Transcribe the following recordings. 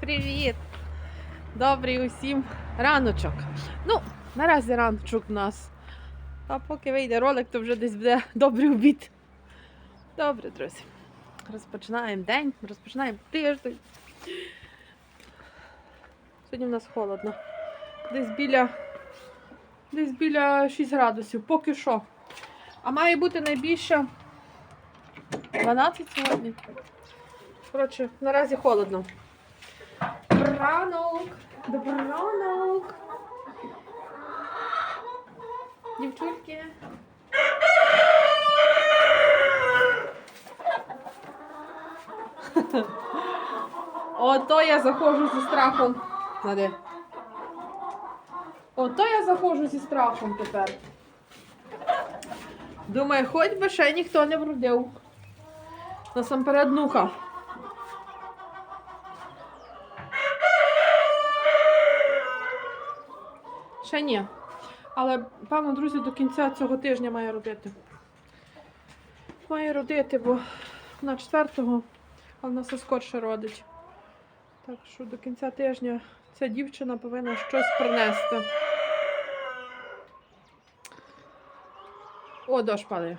Привіт! Добрий усім раночок. Ну, наразі раночок у нас. А поки вийде ролик, то вже десь буде добрий обід. Добре, друзі. Розпочинаємо день, розпочинаємо тиждень. Сьогодні в нас холодно. Десь біля, десь біля 6 градусів, поки що. А має бути найбільше 12 сьогодні. Коротше, наразі холодно. Добранок! Добранок! Дівчульки. Ото я заходжу зі страхом. Нади. Ото я заходжу зі страхом тепер. Думаю, хоч би ще ніхто не вродив. Насамперед нуха. Ще ні. Але, певно, друзі, до кінця цього тижня має родити. Має родити, бо на четвертого, а в нас скорше родить. Так що до кінця тижня ця дівчина повинна щось принести. О, дощ падає.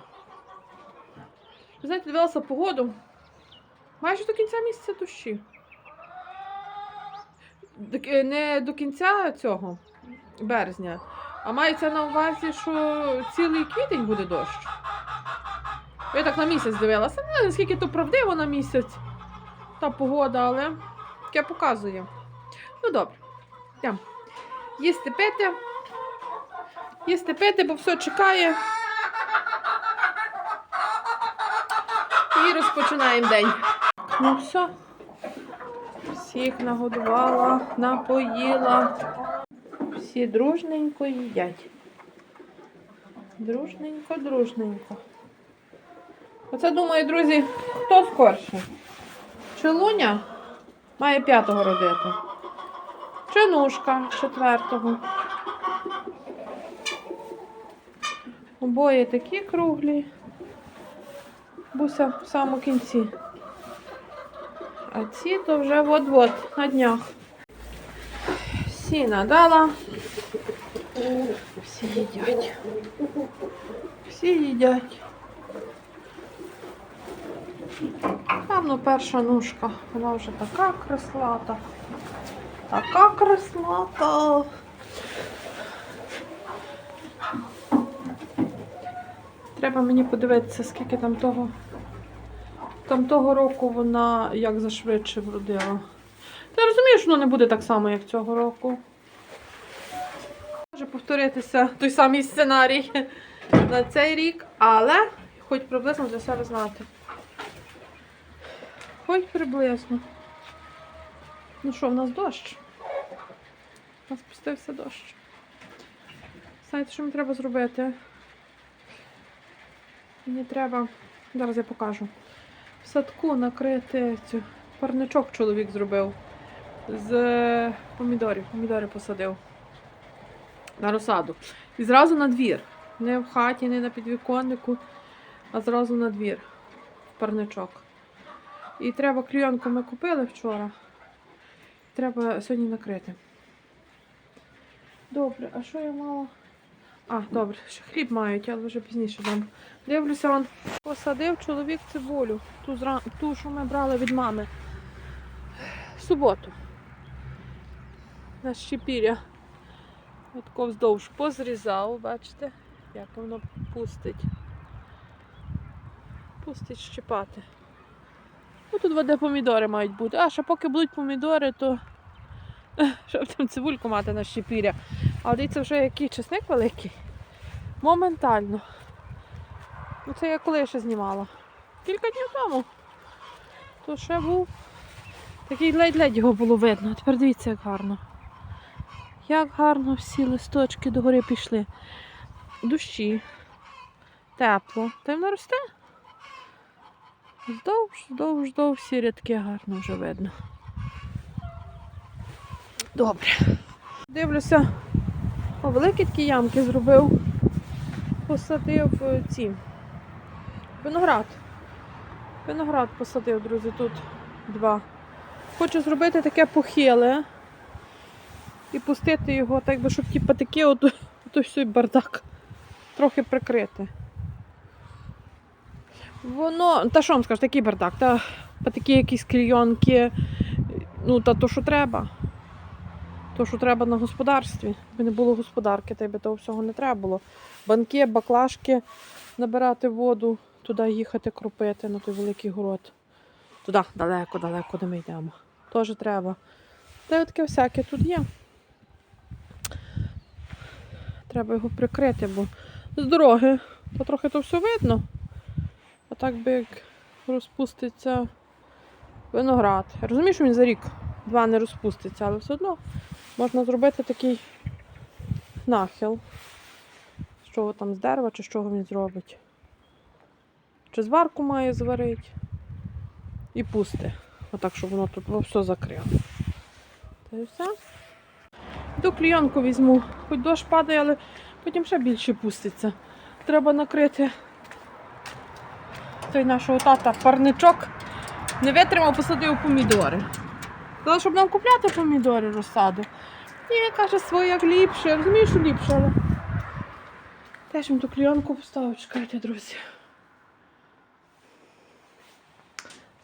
Ви знаєте, дивилася погоду. Майже до кінця місяця дощі. До Не до кінця цього березня. А мається на увазі, що цілий квітень буде дощ. Я так на місяць дивилася. Не знаю, наскільки то правдиво на місяць та погода, але таке показує. Ну добре. Йдемо. Їсти пити. Їсти пити, бо все чекає. І розпочинаємо день. Ну все. Всіх нагодувала, напоїла. Всі дружненько їдять. Дружненько, дружненько. Оце думаю, друзі, хто скорше? Чи Луня має п'ятого родити? Чи Нушка четвертого? Обоє такі круглі. Буся в самому кінці. А ці то вже от-от на днях. Всі надала. Всі їдять. Всі їдять. Певно, перша ножка. Вона вже така креслата. Така креслата. Треба мені подивитися, скільки там того. Там того року вона як зашвидше вродила. Розумію, що воно не буде так само, як цього року. Повторитися той самий сценарій на цей рік, але хоч приблизно для себе знати. Хоч приблизно. Ну що, в нас дощ? У нас спустився дощ. Знаєте, що мені треба зробити? Мені треба, зараз я покажу. В садку накрити цю парничок чоловік зробив з помідорів. Помідори посадив на розсаду. І зразу на двір. Не в хаті, не на підвіконнику, а зразу на двір. В парничок. І треба клійонку ми купили вчора. Треба сьогодні накрити. Добре, а що я мала? А, добре, ще хліб мають, але вже пізніше дам. Дивлюся, он посадив чоловік цибулю. Ту, зра... ту, що ми брали від мами. В суботу. На щепіря. Отко вздовж позрізав, бачите, як воно пустить. Пустить щепати. Ну, тут воде помідори мають бути. А, ще поки будуть помідори, то щоб там цибульку мати на щепіря. А дивіться, вже який чесник великий. Моментально. Ну це я коли ще знімала? Кілька днів тому. То ще був такий ледь-ледь його було видно. А тепер дивіться, як гарно. Як гарно всі листочки догори пішли. Дощі. Тепло. Та й воно росте. Вздовж, вздовж, вздовж всі рядки гарно вже видно. Добре. Дивлюся, о, великі такі ямки зробив. Посадив е, ці. Виноград. Виноград посадив, друзі, тут два. Хочу зробити таке похиле і пустити його, так би, щоб ті патики, ото, ото все бардак трохи прикрити. Воно, та що вам скажу, такий бардак, та патики якісь клійонки, ну та то, що треба. То, що треба на господарстві. Якби не було господарки, та й би того всього не треба було. Банки, баклажки, набирати воду, туди їхати кропити на той великий город. Туди, далеко, далеко, де ми йдемо. Теж треба. Та й таке всяке тут є. Треба його прикрити, бо з дороги то трохи то все видно. А так би як розпуститься виноград. Я розумію, що він за рік два не розпуститься, але все одно можна зробити такий нахил. З чого там з дерева, чи з чого він зробить. Чи зварку має зварити і пусти. Отак, щоб воно тут все закрило. Та і все. Йду клійонку візьму. Хоч дощ падає, але потім ще більше пуститься. Треба накрити той нашого тата парничок. Не витримав, посадив помідори. Сказав, щоб нам купляти помідори розсаду. І каже, своє як ліпше. Я Розумію, що ліпше, але теж їм ту клійонку поставив. Чекайте, друзі.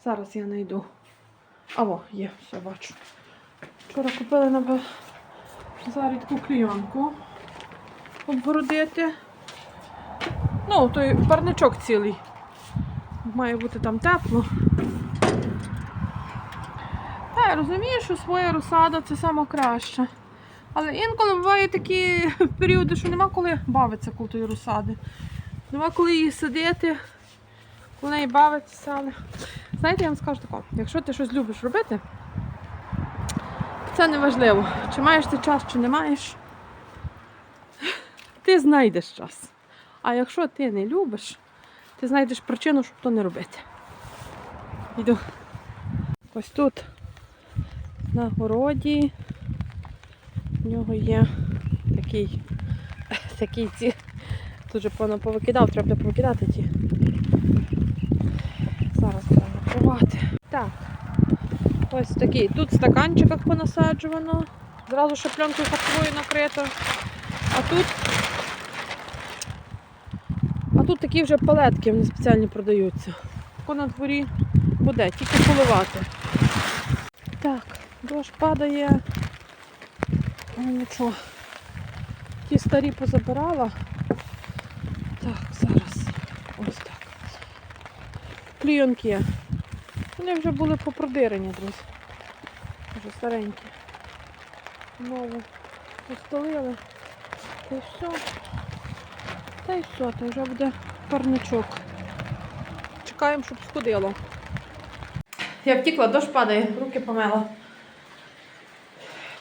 Зараз я знайду. А о, є, все бачу. Вчора купили на базарі таку клійонку обгородити. Ну, той парничок цілий. Має бути там тепло. Та, я розумію, що своя розсада це саме. Але інколи бувають такі періоди, що нема коли бавитися коло тої розсади. Нема коли її садити, коли неї бавитися. Але... Знаєте, я вам скажу тако, якщо ти щось любиш робити, це не важливо, чи маєш ти час, чи не маєш. Ти знайдеш час. А якщо ти не любиш, ти знайдеш причину, щоб то не робити. Йду. Ось тут на городі в нього є такий, такий ці. Тут же певно повикидав, треба повикидати ті. Зараз будемо накривати. Так. Ось такий. Тут в стаканчиках понасаджувано. Зразу ще пленкою харчовою накрито. А тут. А тут такі вже палетки, вони спеціальні продаються. Тако на дворі буде, тільки поливати. Так, дощ падає. Ну нічого. Ті старі позабирала. Так, зараз. Ось так. Клійонки є. Вони вже були попродирені, друзі. Вже старенькі. Знову постелили. Та й все. Та й все, то вже буде парничок. Чекаємо, щоб сходило. Я втікла, дощ падає, руки помила.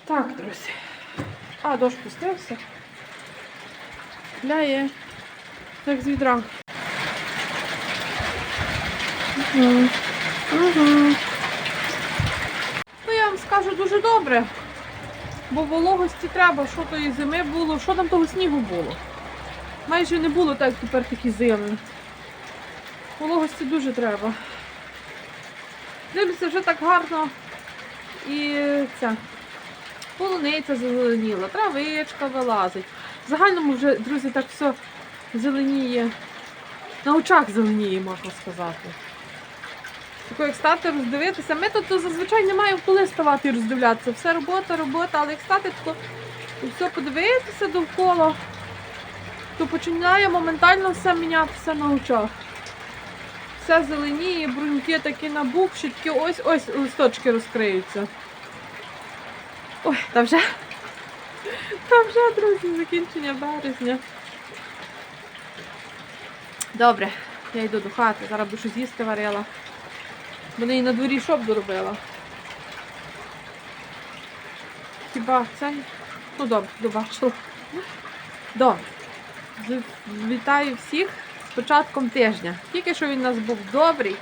Так, друзі. А, дощ пустився. Ляє, як з відра. Угу. Ну, я вам скажу дуже добре, бо вологості треба, що тої зими було, що там того снігу було. Майже не було так тепер такі зими. Вологості дуже треба. Дивлюся, вже так гарно і ця полуниця зеленіла, травичка вилазить. В загальному вже, друзі, так все зеленіє. На очах зеленіє, можна сказати. Тако, як стати роздивитися. Ми тут зазвичай не маємо коли ставати і роздивлятися. Все робота, робота, але як стати тако все подивитися довкола, то починає моментально все мінятися на очах. Все зеленіє, бруньки такі набухші, такі ось ось листочки розкриються. Ой, та вже, та вже, друзі, закінчення березня. Добре, я йду до хати, зараз буду щось їсти варила. Бо неї на дворі б доробила? Хіба це? Ну добре, добачила. Добре. Вітаю всіх з початком тижня. Тільки що він у нас був добрий,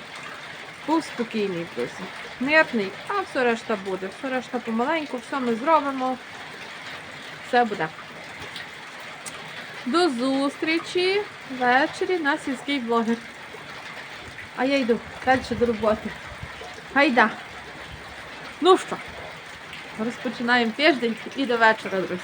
був спокійний, друзі. Мирний, а все решта буде. Все решта помаленьку, все ми зробимо. Все буде. До зустрічі ввечері на сільський блогер. А я йду далі до роботи. Гайда. Ну що, розпочинаємо тиждень і до вечора, друзі.